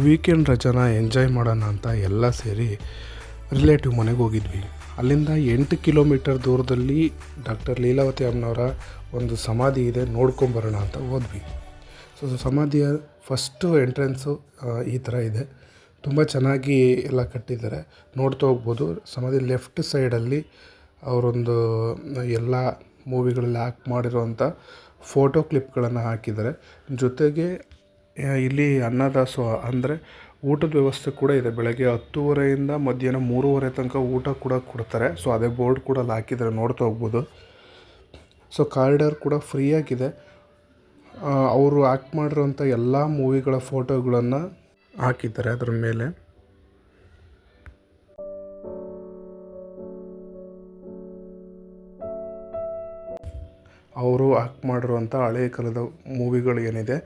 Weekend ರಜಾನ enjoy ಮಾಡೋಣ ಅಂತ ಎಲ್ಲ ಸೇರಿ ರಿಲೇಟಿವ್ ಮನೆಗೆ ಹೋಗಿದ್ವಿ. ಅಲ್ಲಿಂದ ಎಂಟು ಕಿಲೋಮೀಟರ್ ದೂರದಲ್ಲಿ ಡಾಕ್ಟರ್ ಲೀಲಾವತಿ ಅಮ್ಮನವರ ಒಂದು ಸಮಾಧಿ ಇದೆ, ನೋಡ್ಕೊಂಬರೋಣ ಅಂತ ಹೋದ್ವಿ. ಸೊ ಸಮಾಧಿಯ ಫಸ್ಟು ಎಂಟ್ರೆನ್ಸು ಈ ಥರ ಇದೆ. ತುಂಬ ಚೆನ್ನಾಗಿ ಎಲ್ಲ ಕಟ್ಟಿದ್ದಾರೆ. ನೋಡ್ತಾ ಹೋಗ್ಬೋದು. ಸಮಾಧಿ ಲೆಫ್ಟ್ ಸೈಡಲ್ಲಿ ಅವರೊಂದು, ಎಲ್ಲ ಮೂವಿಗಳಲ್ಲಿ ಆ್ಯಕ್ಟ್ ಮಾಡಿರೋವಂಥ ಫೋಟೋ ಕ್ಲಿಪ್ಗಳನ್ನು ಹಾಕಿದ್ದಾರೆ. ಜೊತೆಗೆ ಇಲ್ಲಿ ಅನ್ನದಾಸೋಹ ಅಂದರೆ ಊಟದ ವ್ಯವಸ್ಥೆ ಕೂಡ ಇದೆ. ಬೆಳಗ್ಗೆ ಹತ್ತುವರೆಯಿಂದ ಮಧ್ಯಾಹ್ನ ಮೂರುವರೆ ತನಕ ಊಟ ಕೂಡ ಕೊಡ್ತಾರೆ. ಸೊ ಅದೇ ಬೋರ್ಡ್ ಕೂಡ ಅಲ್ಲಿ ಹಾಕಿದ್ದಾರೆ, ನೋಡ್ತಾ ಹೋಗ್ಬೋದು. ಸೊ ಕಾರಿಡಾರ್ ಕೂಡ ಫ್ರೀಯಾಗಿದೆ ಅವರು ಆ್ಯಕ್ಟ್ ಮಾಡಿರೋಂಥ ಎಲ್ಲ ಮೂವಿಗಳ ಫೋಟೋಗಳನ್ನು ಹಾಕಿದ್ದಾರೆ ಅದರ ಮೇಲೆ. ಅವರು ಆ್ಯಕ್ಟ್ ಮಾಡಿರುವಂಥ ಹಳೆಯ ಕಾಲದ ಮೂವಿಗಳು ಏನಿದೆ.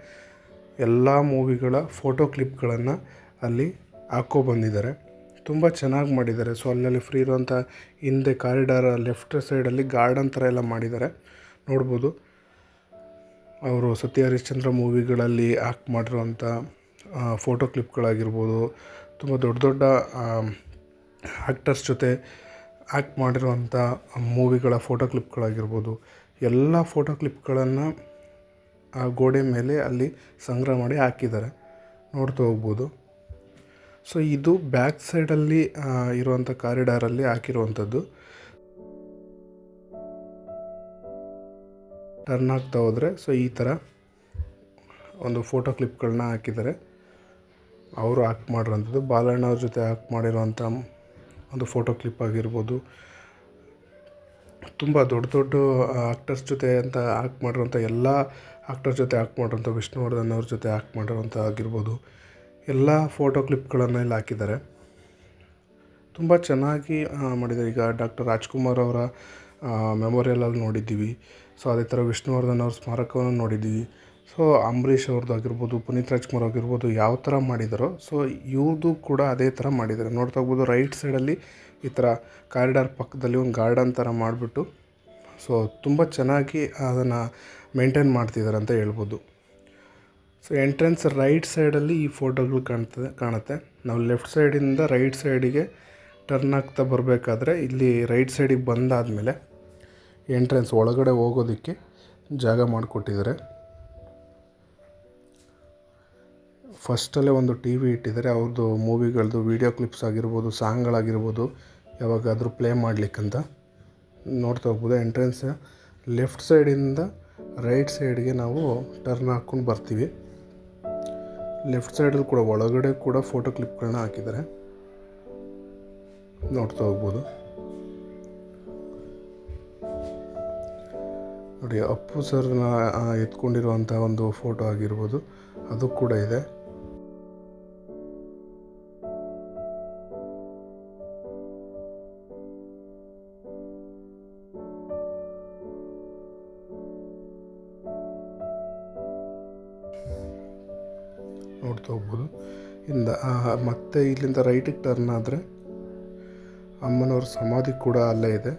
ಎಲ್ಲ ಮೂವಿಗಳ ಫೋಟೋ ಕ್ಲಿಪ್ಗಳನ್ನು ಅಲ್ಲಿ ಹಾಕೋ ಬಂದಿದ್ದಾರೆ. ತುಂಬ ಚೆನ್ನಾಗಿ ಮಾಡಿದ್ದಾರೆ. ಸೊ ಅಲ್ಲಲ್ಲಿ ಫ್ರೀ ಇರುವಂಥ ಹಿಂದೆ ಕಾರಿಡಾರ್ ಲೆಫ್ಟ್ ಸೈಡಲ್ಲಿ ಗಾರ್ಡನ್ ಥರ ಎಲ್ಲ ಮಾಡಿದ್ದಾರೆ. ನೋಡ್ಬೋದು. ಅವರು ಸತ್ಯ ಹರಿಶ್ಚಂದ್ರ ಮೂವಿಗಳಲ್ಲಿ ಆ್ಯಕ್ಟ್ ಮಾಡಿರುವಂಥ ಫೋಟೋ ಕ್ಲಿಪ್ಗಳಾಗಿರ್ಬೋದು ತುಂಬ ದೊಡ್ಡ ದೊಡ್ಡ ಆ್ಯಕ್ಟರ್ಸ್ ಜೊತೆ ಆ್ಯಕ್ಟ್ ಮಾಡಿರುವಂಥ ಮೂವಿಗಳ ಫೋಟೋ ಕ್ಲಿಪ್ಗಳಾಗಿರ್ಬೋದು ಎಲ್ಲ ಫೋಟೋ ಕ್ಲಿಪ್ಗಳನ್ನು ಆ ಗೋಡೆ ಮೇಲೆ ಅಲ್ಲಿ ಸಂಗ್ರಹ ಮಾಡಿ ಹಾಕಿದ್ದಾರೆ. ನೋಡ್ತಾ ಹೋಗ್ಬೋದು. ಸೊ ಇದು ಬ್ಯಾಕ್ ಸೈಡಲ್ಲಿ ಇರುವಂಥ ಕಾರಿಡಾರಲ್ಲಿ ಹಾಕಿರುವಂಥದ್ದು. ಟರ್ನ್ ಆಗ್ತಾ ಹೋದರೆ ಸೊ ಈ ಥರ ಒಂದು ಫೋಟೋ ಕ್ಲಿಪ್ಗಳನ್ನ ಹಾಕಿದ್ದಾರೆ. ಅವರು ಆ್ಯಕ್ಟ್ ಮಾಡಿರೋಂಥದ್ದು ಬಾಲಣ್ಣ ಅವ್ರ ಜೊತೆ ಆ್ಯಕ್ಟ್ ಮಾಡಿರೋಂಥ ಒಂದು ಫೋಟೋ ಕ್ಲಿಪ್ ಆಗಿರ್ಬೋದು. ತುಂಬ ದೊಡ್ಡ ದೊಡ್ಡ ಆಕ್ಟರ್ಸ್ ಜೊತೆ ಅಂತ ಹಾಕ್ ಮಾಡಿರೋಂಥ ಎಲ್ಲ ಆ್ಯಕ್ಟರ್ ಜೊತೆ ಆ್ಯಕ್ಟ್ ಮಾಡಿರೋಂಥ ವಿಷ್ಣುವರ್ಧನ್ ಅವ್ರ ಜೊತೆ ಆ್ಯಕ್ಟ್ ಮಾಡಿರೋಂಥ ಆಗಿರ್ಬೋದು, ಎಲ್ಲ ಫೋಟೋ ಕ್ಲಿಪ್ಗಳನ್ನು ಇಲ್ಲಿ ಹಾಕಿದ್ದಾರೆ. ತುಂಬ ಚೆನ್ನಾಗಿ ಮಾಡಿದ್ದಾರೆ. ಈಗ ಡಾಕ್ಟರ್ ರಾಜ್ಕುಮಾರ್ ಅವರ ಮೆಮೊರಿಯಲಲ್ಲಿ ನೋಡಿದ್ದೀವಿ. ಸೊ, ಅದೇ ಥರ ವಿಷ್ಣುವರ್ಧನ್ ಅವ್ರ ಸ್ಮಾರಕವನ್ನು ನೋಡಿದ್ದೀವಿ. ಸೊ, ಅಂಬರೀಷ್ ಅವ್ರದ್ದು ಆಗಿರ್ಬೋದು, ಪುನೀತ್ ರಾಜ್ಕುಮಾರ್ ಆಗಿರ್ಬೋದು ಯಾವ ಥರ ಮಾಡಿದಾರೋ, ಸೊ ಇವ್ರದ್ದು ಕೂಡ ಅದೇ ಥರ ಮಾಡಿದ್ದಾರೆ. ನೋಡ್ತಾ ಹೋಗ್ಬೋದು, ರೈಟ್ ಸೈಡಲ್ಲಿ ಈ ಥರ ಕಾರಿಡಾರ್ ಪಕ್ಕದಲ್ಲಿ ಒಂದು ಗಾರ್ಡನ್ ಥರ ಮಾಡಿಬಿಟ್ಟು, ಸೊ, ತುಂಬ ಚೆನ್ನಾಗಿ ಅದನ್ನು ಮೇಂಟೈನ್ ಮಾಡ್ತಿದ್ದಾರೆ ಅಂತ ಹೇಳ್ಬೋದು. ಸೊ ಎಂಟ್ರೆನ್ಸ್ ರೈಟ್ ಸೈಡಲ್ಲಿ ಈ ಫೋಟೋಗಳು ಕಾಣ್ತದೆ, ಕಾಣುತ್ತೆ. ನಾವು ಲೆಫ್ಟ್ ಸೈಡಿಂದ ರೈಟ್ ಸೈಡಿಗೆ ಟರ್ನ್ ಆಗ್ತಾ ಬರಬೇಕಾದ್ರೆ ಇಲ್ಲಿ ರೈಟ್ ಸೈಡಿಗೆ ಬಂದಾದಮೇಲೆ ಎಂಟ್ರೆನ್ಸ್ ಒಳಗಡೆ ಹೋಗೋದಕ್ಕೆ ಜಾಗ ಮಾಡಿಕೊಟ್ಟಿದ್ದಾರೆ. ಫಸ್ಟಲ್ಲೇ ಒಂದು ಟಿ ವಿ ಇಟ್ಟಿದ್ದಾರೆ. ಅವ್ರದ್ದು ಮೂವಿಗಳದ್ದು ವೀಡಿಯೋ ಕ್ಲಿಪ್ಸ್ ಆಗಿರ್ಬೋದು ಸಾಂಗ್ಗಳಾಗಿರ್ಬೋದು ಯಾವಾಗಾದರೂ ಪ್ಲೇ ಮಾಡಲಿಕ್ಕಂತ ನೋಡ್ತಾ ಹೋಗ್ಬೋದು. ಎಂಟ್ರೆನ್ಸ್ ಲೆಫ್ಟ್ ಸೈಡಿಂದ ರೈಟ್ ಸೈಡ್ಗೆ ನಾವು ಟರ್ನ್ ಹಾಕ್ಕೊಂಡು ಬರ್ತೀವಿ. ಲೆಫ್ಟ್ ಸೈಡಲ್ಲಿ ಕೂಡ, ಒಳಗಡೆ ಕೂಡ ಫೋಟೋ ಕ್ಲಿಪ್ಗಳನ್ನ ಹಾಕಿದ್ದಾರೆ. ನೋಡ್ತಾ ಹೋಗ್ಬೋದು. ನೋಡಿ, ಅಪ್ಪು ಸರ್ನ ಎತ್ಕೊಂಡಿರುವಂಥ ಒಂದು ಫೋಟೋ ಆಗಿರ್ಬೋದು. ಅದು ಕೂಡ ಇದೆ. ನೋಡ್ತಾ ಹೋಗ್ಬೋದು. ಇಂದ ಮತ್ತೆ ಇಲ್ಲಿಂದ ರೈಟಿಗೆ ಟರ್ನ್ ಆದರೆ ಅಮ್ಮನವ್ರ ಸಮಾಧಿ ಕೂಡ ಅಲ್ಲೇ ಇದೆ.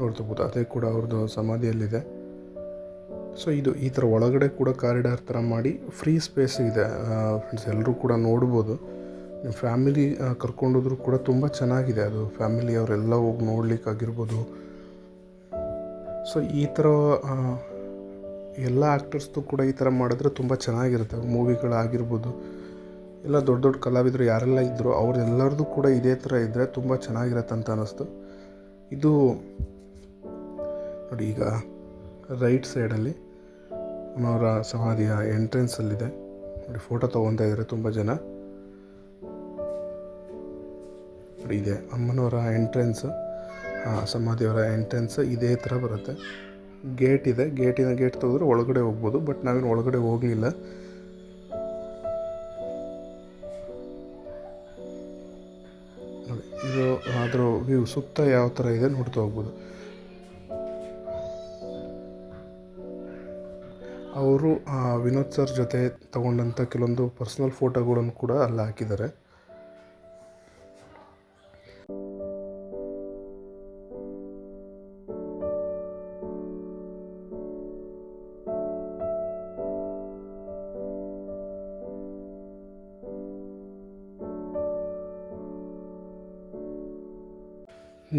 ನೋಡ್ತಾ ಹೋಗ್ಬೋದು, ಅದೇ ಕೂಡ ಅವ್ರದ್ದು ಸಮಾಧಿಯಲ್ಲಿದೆ. ಸೊ ಇದು ಈ ಥರ ಒಳಗಡೆ ಕೂಡ ಕಾರಿಡಾರ್ ಥರ ಮಾಡಿ ಫ್ರೀ ಸ್ಪೇಸ್ ಇದೆ. ಫ್ರೆಂಡ್ಸ್ ಎಲ್ಲರೂ ಕೂಡ ನೋಡ್ಬೋದು. ನಿಮ್ಮ ಫ್ಯಾಮಿಲಿ ಕರ್ಕೊಂಡೋದ್ರು ಕೂಡ ತುಂಬ ಚೆನ್ನಾಗಿದೆ. ಅದು ಫ್ಯಾಮಿಲಿ ಅವರೆಲ್ಲ ಹೋಗಿ ನೋಡ್ಲಿಕ್ಕಾಗಿರ್ಬೋದು. ಸೊ ಈ ಥರ ಎಲ್ಲ ಆ್ಯಕ್ಟರ್ಸ್ದು ಕೂಡ ಈ ಥರ ಮಾಡಿದ್ರೆ ತುಂಬ ಚೆನ್ನಾಗಿರುತ್ತೆ. ಮೂವಿಗಳಾಗಿರ್ಬೋದು ಎಲ್ಲ ದೊಡ್ಡ ದೊಡ್ಡ ಕಲಾವಿದರು ಯಾರೆಲ್ಲ ಇದ್ದರು ಅವ್ರೆಲ್ಲರದು ಕೂಡ ಇದೇ ಥರ ಇದ್ದರೆ ತುಂಬ ಚೆನ್ನಾಗಿರತ್ತೆ ಅಂತ ಅನ್ನಿಸ್ತು ಇದು ನೋಡಿ ಈಗ ರೈಟ್ ಸೈಡಲ್ಲಿ ಅವರ ಸಮಾಧಿಯ ಎಂಟ್ರೆನ್ಸಲ್ಲಿದೆ. ನೋಡಿ ಫೋಟೋ ತೊಗೊತಾ ಇದ್ದಾರೆ ತುಂಬ ಜನ. ನೋಡಿ ಇದೆ ಅಮ್ಮನವರ ಎಂಟ್ರೆನ್ಸ್ ಸಮಾಧಿಯವರ ಎಂಟ್ರೆನ್ಸ್ ಇದೇ ಥರ ಬರುತ್ತೆ. ಗೇಟ್ ಇದೆ. ಗೇಟಿನ ಗೇಟ್ ತೆಗೆದ್ರೆ ಒಳಗಡೆ ಹೋಗ್ಬೋದು, ಬಟ್ ನಾವೇನು ಒಳಗಡೆ ಹೋಗಲಿಲ್ಲ. ನೋಡಿ, ಇದು ಅದರ ವ್ಯೂ ಸುತ್ತ ಯಾವ ಥರ ಇದೆ ನೋಡ್ತಾ ಹೋಗ್ಬೋದು. ಅವರು ವಿನೋದ್ ಸರ್ ಜೊತೆ ತಗೊಂಡಂಥ ಕೆಲವೊಂದು ಪರ್ಸ್ನಲ್ ಫೋಟೋಗಳನ್ನು ಕೂಡ ಅಲ್ಲಿ ಹಾಕಿದ್ದಾರೆ.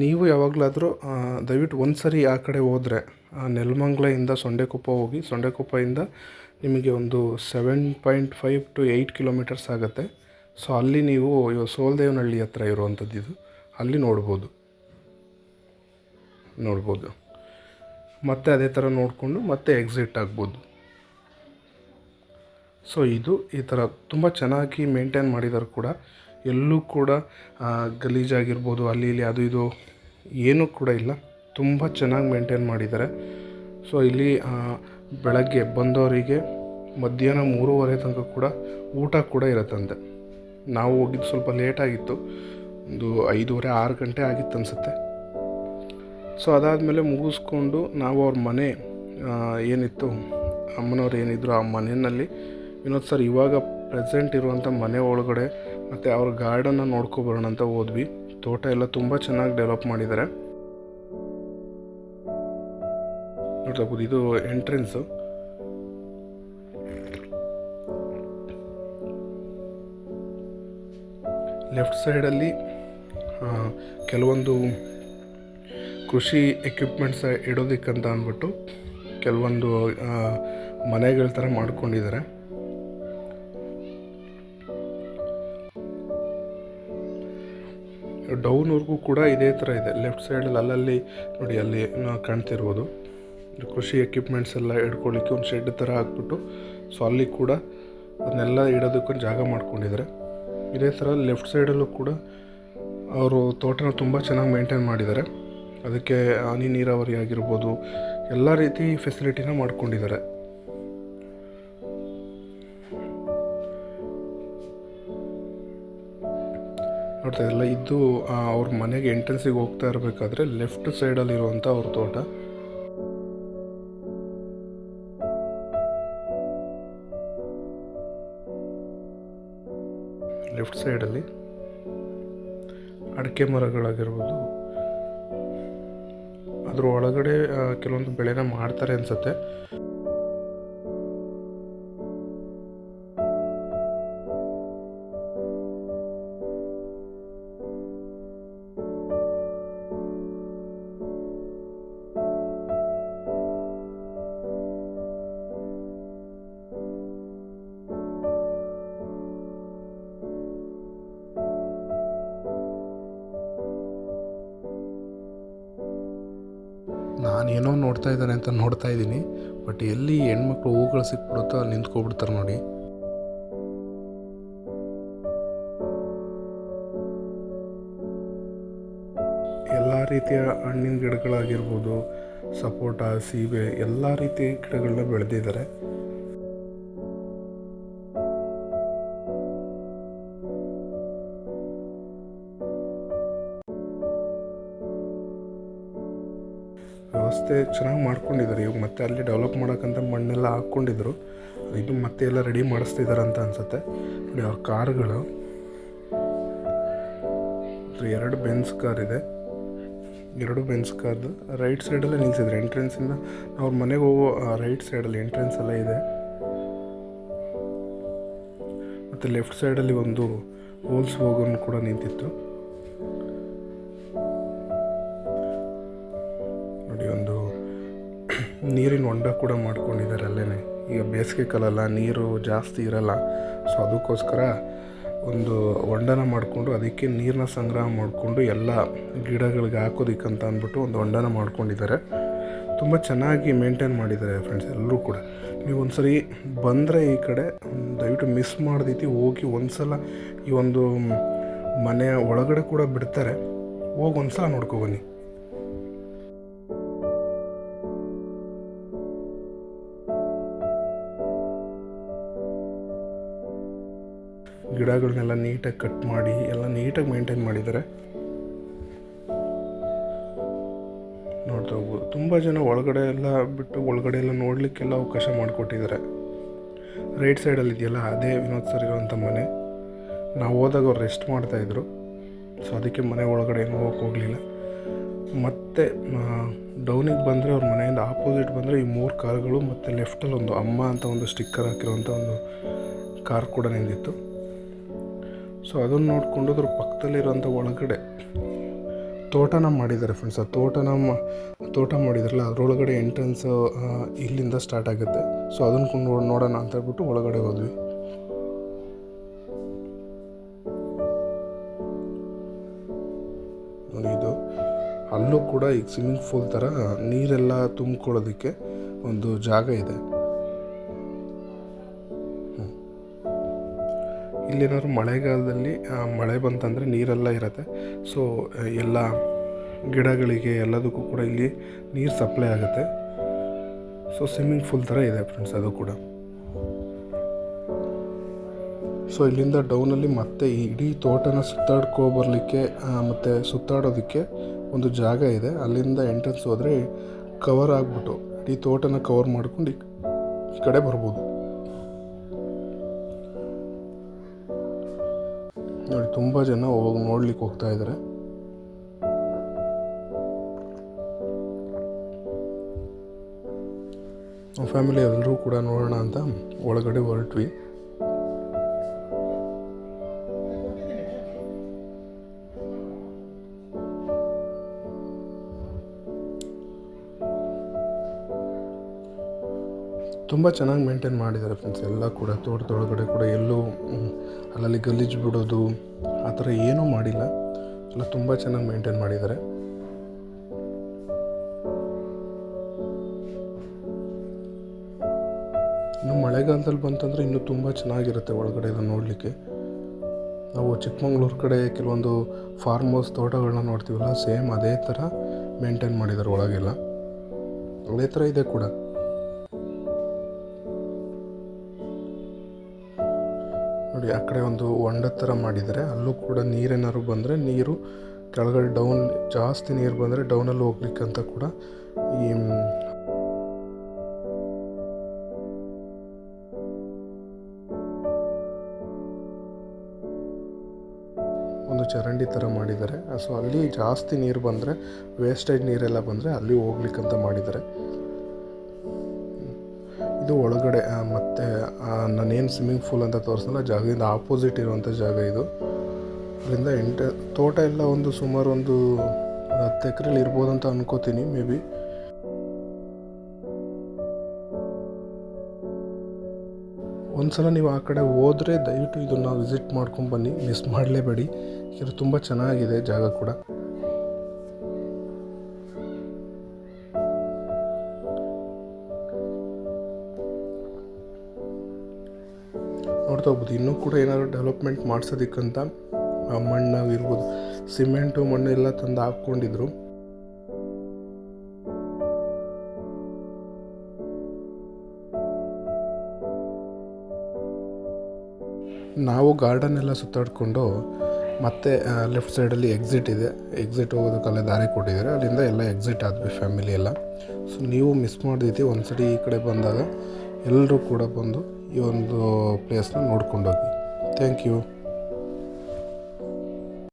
ನೀವು ಯಾವಾಗಲಾದರೂ ದಯವಿಟ್ಟು ಒಂದು ಸರಿ ಆ ಕಡೆ ಹೋದರೆ ನೆಲಮಂಗ್ಲೆಯಿಂದ ಸೊಂಡೆಕೊಪ್ಪ ಹೋಗಿ ಸೊಂಡೆಕೊಪ್ಪದಿಂದ ನಿಮಗೆ ಒಂದು seven point five to eight kilometres ಆಗುತ್ತೆ. ಸೊ ಅಲ್ಲಿ ನೀವು ಸೋಲ್ದೇವನಹಳ್ಳಿ ಹತ್ರ ಇರುವಂಥದ್ದು ಇದು. ಅಲ್ಲಿ ನೋಡ್ಬೋದು. ನೋಡ್ಬೋದು. ಮತ್ತೆ ಅದೇ ಥರ ನೋಡಿಕೊಂಡು ಮತ್ತೆ ಎಕ್ಸಿಟ್ ಆಗ್ಬೋದು. ಸೊ ಇದು ಈ ಥರ ತುಂಬ ಚೆನ್ನಾಗಿ ಮೇಂಟೈನ್ ಮಾಡಿದ್ದಾರೆ ಕೂಡ. ಎಲ್ಲೂ ಕೂಡ ಗಲೀಜಾಗಿರ್ಬೋದು, ಅಲ್ಲಿ ಇಲ್ಲಿ ಅದು ಇದು ಏನೂ ಕೂಡ ಇಲ್ಲ. ತುಂಬ ಚೆನ್ನಾಗಿ ಮೇಂಟೈನ್ ಮಾಡಿದ್ದಾರೆ. ಸೊ ಇಲ್ಲಿ ಬೆಳಗ್ಗೆ ಬಂದವರಿಗೆ ಮಧ್ಯಾಹ್ನ ಮೂರುವರೆ ತನಕ ಕೂಡ ಊಟ ಕೂಡ ಇರುತ್ತಂತೆ. ನಾವು ಹೋಗಿದ್ದು ಸ್ವಲ್ಪ ಲೇಟಾಗಿತ್ತು ಒಂದು ಐದೂವರೆ, ಆರು ಗಂಟೆ ಆಗಿತ್ತು ಅನಿಸುತ್ತೆ. ಸೊ ಅದಾದಮೇಲೆ ಮುಗಿಸ್ಕೊಂಡು ನಾವು ಅವ್ರ ಮನೆ ಏನಿತ್ತು, ಅಮ್ಮನವ್ರು ಏನಿದ್ರು ಆ ಮನೆಯಲ್ಲಿ. ವಿನೋದ್ ಸರ್, ಇವಾಗ ಪ್ರೆಸೆಂಟ್ ಇರುವಂಥ ಮನೆ ಒಳಗಡೆ ಮತ್ತು ಅವ್ರ ಗಾರ್ಡನ್ನ ನೋಡ್ಕೊಬರೋಣ ಅಂತ ಹೋದ್ವಿ. ತೋಟ ಎಲ್ಲ ತುಂಬ ಚೆನ್ನಾಗಿ ಡೆವಲಪ್ ಮಾಡಿದ್ದಾರೆ ನೋಡ್ತಾಬೋದು ಇದು ಎಂಟ್ರೆನ್ಸು ಲೆಫ್ಟ್ ಸೈಡಲ್ಲಿ ಕೆಲವೊಂದು ಕೃಷಿ ಎಕ್ವಿಪ್ಮೆಂಟ್ಸ್ ಇಡೋದಕ್ಕಂತ ಅಂದ್ಬಿಟ್ಟು, ಕೆಲವೊಂದು ಮನೆಗಳ ಥರ ಮಾಡ್ಕೊಂಡಿದ್ದಾರೆ ಡೌನ್ವರೆಗೂ ಕೂಡ ಇದೇ ಥರ ಇದೆ. ಲೆಫ್ಟ್ ಸೈಡಲ್ಲಿ ಅಲ್ಲಲ್ಲಿ ನೋಡಿ, ಅಲ್ಲಿ ಕಾಣ್ತಿರ್ಬೋದು. ಕೃಷಿ ಎಕ್ವಿಪ್ಮೆಂಟ್ಸ್ ಎಲ್ಲ ಇಡ್ಕೊಳ್ಳಿಕ್ಕೆ ಒಂದು ಶೆಡ್ ಥರ ಹಾಕ್ಬಿಟ್ಟು ಸೊ ಅಲ್ಲಿ ಕೂಡ ಅದನ್ನೆಲ್ಲ ಇಡೋದಕ್ಕೊಂದು ಜಾಗ ಮಾಡ್ಕೊಂಡಿದ್ದಾರೆ. ಇದೇ ಥರ ಲೆಫ್ಟ್ ಸೈಡಲ್ಲೂ ಕೂಡ ಅವರು ತೋಟನ ತುಂಬ ಚೆನ್ನಾಗಿ ಮೇಂಟೈನ್ ಮಾಡಿದ್ದಾರೆ. ಅದಕ್ಕೆ ಹನಿ ನೀರಾವರಿ ಆಗಿರ್ಬೋದು, ಎಲ್ಲ ರೀತಿ ಫೆಸಿಲಿಟಿನ ಮಾಡ್ಕೊಂಡಿದ್ದಾರೆ. ನೋಡ್ತಾ ಇಲ್ಲ. ಇದು ಅವ್ರ ಮನೆಗೆ ಎಂಟ್ರೆನ್ಸಿಗೆ ಹೋಗ್ತಾ ಇರಬೇಕಾದ್ರೆ ಲೆಫ್ಟ್ ಸೈಡಲ್ಲಿರುವಂಥ ಅವ್ರ ತೋಟ. ಲೆಫ್ಟ್ ಸೈಡಲ್ಲಿ ಅಡಿಕೆ ಮರಗಳಾಗಿರ್ಬೋದು. ಅದರ ಒಳಗಡೆ ಕೆಲವೊಂದು ಬೆಳೆನ ಮಾಡ್ತಾರೆ ಅನ್ಸುತ್ತೆ. ನೋಡ್ತಾ ಇದ್ದಾನೆ ಅಂತ ನೋಡ್ತಾ ಇದ್ದೀನಿ. ಬಟ್ ಎಲ್ಲಿ ಹೆಣ್ಮಕ್ಳು ಹೂಗಳು ಸಿಕ್ಬಿಡುತ್ತೋ ಅಲ್ಲಿ ನಿಂತ್ಕೊಬಿಡ್ತಾರೆ ನೋಡಿ. ಎಲ್ಲ ರೀತಿಯ ಹಣ್ಣಿನ ಗಿಡಗಳಾಗಿರ್ಬೋದು, ಸಪೋಟ, ಸೀಬೆ, ಎಲ್ಲ ರೀತಿಯ ಗಿಡಗಳನ್ನ ಬೆಳೆದಿದ್ದಾರೆ. ವ್ಯವಸ್ಥೆ ಚೆನ್ನಾಗಿ ಮಾಡ್ಕೊಂಡಿದ್ದಾರೆ. ಇವಾಗ ಮತ್ತೆ ಅಲ್ಲಿ ಡೆವಲಪ್ ಮಾಡೋಕ್ಕಂತ ಮಣ್ಣೆಲ್ಲ ಹಾಕ್ಕೊಂಡಿದ್ರು. ಇದು ಮತ್ತೆ ಎಲ್ಲ ರೆಡಿ ಮಾಡಿಸ್ತಿದ್ದಾರೆ ಅಂತ ಅನ್ಸುತ್ತೆ. ನೋಡಿ ಅವ್ರ ಕಾರ್ಗಳು. ಎರಡು ಬೆನ್ಸ್ ಕಾರ್ ಇದೆ. ಎರಡು ಬೆನ್ಸ್ ಕಾರ್ದು ರೈಟ್ ಸೈಡಲ್ಲೇ ನಿಲ್ಸಿದ್ರು. ಎಂಟ್ರೆನ್ಸಿಂದ ಅವ್ರ ಮನೆಗೆ ಹೋಗೋ ರೈಟ್ ಸೈಡಲ್ಲಿ ಎಂಟ್ರೆನ್ಸ್ ಎಲ್ಲ ಇದೆ. ಮತ್ತು ಲೆಫ್ಟ್ ಸೈಡಲ್ಲಿ ಒಂದು ಹೋಲ್ಸ್ ಹೋಗೋನು ಕೂಡ ನಿಂತಿತ್ತು. ನೀರಿನ ಹೊಂಡ ಕೂಡ ಮಾಡ್ಕೊಂಡಿದ್ದಾರೆ ಅಲ್ಲೇ ಈಗ ಬೇಸಿಗೆ ಕಾಲಲ್ಲ, ನೀರು ಜಾಸ್ತಿ ಇರಲ್ಲ. ಸೊ ಅದಕ್ಕೋಸ್ಕರ ಒಂದು ಹೊಂಡನ ಮಾಡಿಕೊಂಡು ಅದಕ್ಕೆ ನೀರನ್ನ ಸಂಗ್ರಹ ಮಾಡಿಕೊಂಡು ಎಲ್ಲ ಗಿಡಗಳಿಗೆ ಹಾಕೋದಕ್ಕಂತ ಅಂದ್ಬಿಟ್ಟು ಒಂದು ಹೊಂಡನ ಮಾಡ್ಕೊಂಡಿದ್ದಾರೆ. ತುಂಬ ಚೆನ್ನಾಗಿ ಮೇಂಟೈನ್ ಮಾಡಿದ್ದಾರೆ ಫ್ರೆಂಡ್ಸ್ ಎಲ್ಲರೂ ಕೂಡ. ನೀವು ಒಂದು ಸರಿ ಬಂದರೆ ಈ ಕಡೆ ದಯವಿಟ್ಟು ಮಿಸ್ ಮಾಡ್ದೈತಿ, ಹೋಗಿ ಒಂದು ಸಲ ಈ ಒಂದು ಮನೆಯ ಒಳಗಡೆ ಕೂಡ ಬಿಡ್ತಾರೆ. ಹೋಗಿ ಒಂದು ಸಲ ನೋಡ್ಕೊಬನ್ನಿ ಗಿಡಗಳನ್ನೆಲ್ಲ ನೀಟಾಗಿ ಕಟ್ ಮಾಡಿ, ಎಲ್ಲ ನೀಟಾಗಿ ಮೇಂಟೈನ್ ಮಾಡಿದ್ದಾರೆ. ನೋಡ್ತಾ ಹೋಗ್ಬೋದು. ತುಂಬ ಜನ ಒಳಗಡೆ ಎಲ್ಲ ಬಿಟ್ಟು ಒಳಗಡೆ ಎಲ್ಲ ನೋಡಲಿಕ್ಕೆಲ್ಲ ಅವಕಾಶ ಮಾಡಿಕೊಟ್ಟಿದ್ದಾರೆ. ರೈಟ್ ಸೈಡಲ್ಲಿ ಇದೆಯಲ್ಲ, ಅದೇ ವಿನೋದ್ ಸರ್ ಇರೋವಂಥ ಮನೆ. ನಾವು ಹೋದಾಗ ಅವ್ರು ರೆಸ್ಟ್ ಮಾಡ್ತಾಯಿದ್ರು ಸೊ ಅದಕ್ಕೆ ಮನೆ ಒಳಗಡೆ ಏನೂ ಹೋಗಕ್ಕೆ ಹೋಗಲಿಲ್ಲ. ಮತ್ತು ಡೌನಿಗೆ ಬಂದರೆ ಅವ್ರ ಮನೆಯಿಂದ ಆಪೋಸಿಟ್ ಬಂದರೆ ಈ ಮೂರು ಕಾರ್ಗಳು ಮತ್ತು ಲೆಫ್ಟಲ್ಲಿ ಒಂದು ಅಮ್ಮ ಅಂತ ಒಂದು ಸ್ಟಿಕ್ಕರ್ ಹಾಕಿರೋವಂಥ ಒಂದು ಕಾರ್ ಕೂಡ ನಿಂತಿತ್ತು. ಸೊ ಅದನ್ನು ನೋಡಿಕೊಂಡು ಅದ್ರ ಪಕ್ಕದಲ್ಲಿರೋಂಥ ಒಳಗಡೆ ತೋಟನ ಮಾಡಿದ್ದಾರೆ ಫ್ರೆಂಡ್ಸ್ ಆ ತೋಟನ ತೋಟ ಮಾಡಿದ್ರಲ್ಲ, ಅದರೊಳಗಡೆ ಎಂಟ್ರೆನ್ಸ್ ಇಲ್ಲಿಂದ ಸ್ಟಾರ್ಟ್ ಆಗುತ್ತೆ. ಸೊ ಅದನ್ನು ನೋಡ್ ನೋಡೋಣ ಅಂತ ಹೇಳ್ಬಿಟ್ಟು ಒಳಗಡೆ ಹೋದ್ವಿ. ನೋಡಿ ಇದು, ಅಲ್ಲೂ ಕೂಡ ಈಗ ಸ್ವಿಮ್ಮಿಂಗ್ ಫೂಲ್ ಥರ ನೀರೆಲ್ಲ ತುಂಬಿಕೊಳ್ಳೋದಕ್ಕೆ ಒಂದು ಜಾಗ ಇದೆ. ಇಲ್ಲೇನಾದ್ರು ಮಳೆಗಾಲದಲ್ಲಿ ಮಳೆ ಬಂತಂದರೆ ನೀರೆಲ್ಲ ಇರುತ್ತೆ. ಸೊ ಎಲ್ಲ ಗಿಡಗಳಿಗೆ ಎಲ್ಲದಕ್ಕೂ ಕೂಡ ಇಲ್ಲಿ ನೀರು ಸಪ್ಲೈ ಆಗುತ್ತೆ. ಸೊ ಸ್ವಿಮ್ಮಿಂಗ್ ಫೂಲ್ ಥರ ಇದೆ ಫ್ರೆಂಡ್ಸ್ ಅದು ಕೂಡ. ಸೊ ಇಲ್ಲಿಂದ ಡೌನಲ್ಲಿ ಮತ್ತೆ ಇಡೀ ತೋಟನ ಸುತ್ತಾಡ್ಕೊ ಬರಲಿಕ್ಕೆ ಮತ್ತು ಸುತ್ತಾಡೋದಕ್ಕೆ ಒಂದು ಜಾಗ ಇದೆ. ಅಲ್ಲಿಂದ ಎಂಟ್ರೆನ್ಸ್ ಹೋದರೆ ಕವರ್ ಆಗಿಬಿಟ್ಟು, ಇಡೀ ತೋಟನ ಕವರ್ ಮಾಡ್ಕೊಂಡು ಈ ಕಡೆ ಬರ್ಬೋದು. ನೋಡಿ ತುಂಬ ಜನ ಹೋಗಿ ನೋಡ್ಲಿಕ್ಕೆ ಹೋಗ್ತಾ ಇದ್ದಾರೆ ಫ್ಯಾಮಿಲಿ ಎಲ್ಲರೂ ಕೂಡ ನೋಡೋಣ ಅಂತ ಒಳಗಡೆ ಹೊರಟ್ವಿ. ತುಂಬ ಚೆನ್ನಾಗಿ ಮೇಂಟೈನ್ ಮಾಡಿದ್ದಾರೆ ಫ್ರೆಂಡ್ಸ್ ಎಲ್ಲ ಕೂಡ, ತೋಟದೊಳಗಡೆ ಕೂಡ ಎಲ್ಲೂ ಅಲ್ಲಲ್ಲಿ ಗಲೀಜು ಬಿಡೋದು, ಆ ಥರ ಏನೂ ಮಾಡಿಲ್ಲ. ಎಲ್ಲ ತುಂಬ ಚೆನ್ನಾಗಿ ಮೇಂಟೈನ್ ಮಾಡಿದ್ದಾರೆ. ಇನ್ನು ಮಳೆಗಾಲದಲ್ಲಿ ಬಂತಂದರೆ ಇನ್ನೂ ತುಂಬ ಚೆನ್ನಾಗಿರುತ್ತೆ ಒಳಗಡೆ ಇದನ್ನು ನೋಡಲಿಕ್ಕೆ. ನಾವು ಚಿಕ್ಕಮಂಗ್ಳೂರು ಕಡೆ ಕೆಲವೊಂದು ಫಾರ್ಮ್ ಹೌಸ್ ತೋಟಗಳನ್ನ ನೋಡ್ತೀವಲ್ಲ, ಸೇಮ್ ಅದೇ ಥರ ಮೇಂಟೈನ್ ಮಾಡಿದ್ದಾರೆ ಒಳಗೆಲ್ಲ. ಅದೇ ಥರ ಇದೆ ಕೂಡ. ನೋಡಿ, ಆ ಕಡೆ ಒಂದು ಹೊಂಡ ಥರ ಮಾಡಿದ್ದಾರೆ. ಅಲ್ಲೂ ಕೂಡ ನೀರೇನಾದ್ರು ಬಂದರೆ ನೀರು, ಕೆಳಗಡೆ ಡೌನ್ ಜಾಸ್ತಿ ನೀರು ಬಂದರೆ ಡೌನಲ್ಲಿ ಹೋಗ್ಲಿಕ್ಕೆ ಅಂತ ಕೂಡ ಈ ಒಂದು ಚರಂಡಿ ಥರ ಮಾಡಿದ್ದಾರೆ. ಸೊ ಅಲ್ಲಿ ಜಾಸ್ತಿ ನೀರು ಬಂದರೆ ವೇಸ್ಟೇಜ್ ನೀರೆಲ್ಲ ಬಂದರೆ ಅಲ್ಲಿ ಹೋಗ್ಲಿಕ್ಕಂತ ಮಾಡಿದ್ದಾರೆ. ಇದು ಒಳಗಡೆ ಮತ್ತು ನಾನೇನು ಸ್ವಿಮ್ಮಿಂಗ್ ಫೂಲ್ ಅಂತ ತೋರಿಸಲ್ಲ, ಜಾಗದಿಂದ ಆಪೋಸಿಟ್ ಇರುವಂಥ ಜಾಗ ಇದು. ಅದರಿಂದ ಎಂಟ, ತೋಟ ಎಲ್ಲ ಒಂದು ಸುಮಾರು ಒಂದು ಹತ್ತು ಎಕರೆಲಿ ಇರ್ಬೋದು ಅಂತ ಅನ್ಕೋತೀನಿ ಮೇ ಬಿ ಒಂದ್ಸಲ ನೀವು ಆ ಕಡೆ ಹೋದರೆ ದಯವಿಟ್ಟು ಇದನ್ನು ವಿಸಿಟ್ ಮಾಡ್ಕೊಂಡು ಬನ್ನಿ ಮಿಸ್ ಮಾಡಲೇಬೇಡಿ. ಇದು ತುಂಬ ಚೆನ್ನಾಗಿದೆ ಜಾಗ ಕೂಡ. ನೋಡ್ತಾ ಹೋಗ್ಬೋದು. ಇನ್ನೂ ಕೂಡ ಏನಾದರೂ ಡೆವಲಪ್ಮೆಂಟ್ ಮಾಡಿಸೋದಕ್ಕಂತ ಆ ಮಣ್ಣು ಇರ್ಬೋದು ಸಿಮೆಂಟು ಮಣ್ಣು ಎಲ್ಲ ತಂದು ಹಾಕ್ಕೊಂಡಿದ್ರು. ನಾವು ಗಾರ್ಡನ್ ಎಲ್ಲ ಸುತ್ತಾಡಿಕೊಂಡು ಮತ್ತೆ ಲೆಫ್ಟ್ ಸೈಡಲ್ಲಿ ಎಕ್ಸಿಟ್ ಇದೆ. ಎಕ್ಸಿಟ್ ಹೋಗೋದಕ್ಕಲ್ಲೇ ದಾರಿ ಕೊಟ್ಟಿದ್ದಾರೆ. ಅಲ್ಲಿಂದ ಎಲ್ಲ ಎಕ್ಸಿಟ್ ಆದ್ವಿ ಫ್ಯಾಮಿಲಿ ಎಲ್ಲ. ಸೊ ನೀವು ಮಿಸ್ ಮಾಡಿದ್ದೀವಿ ಒಂದ್ಸರಿ ಈ ಕಡೆ ಬಂದಾಗ ಎಲ್ಲರೂ ಕೂಡ ಬಂದು ಈ ಒಂದು ಪ್ಲೇಸ್ನ ನೋಡ್ಕೊಂಡೋಗಿ. Thank you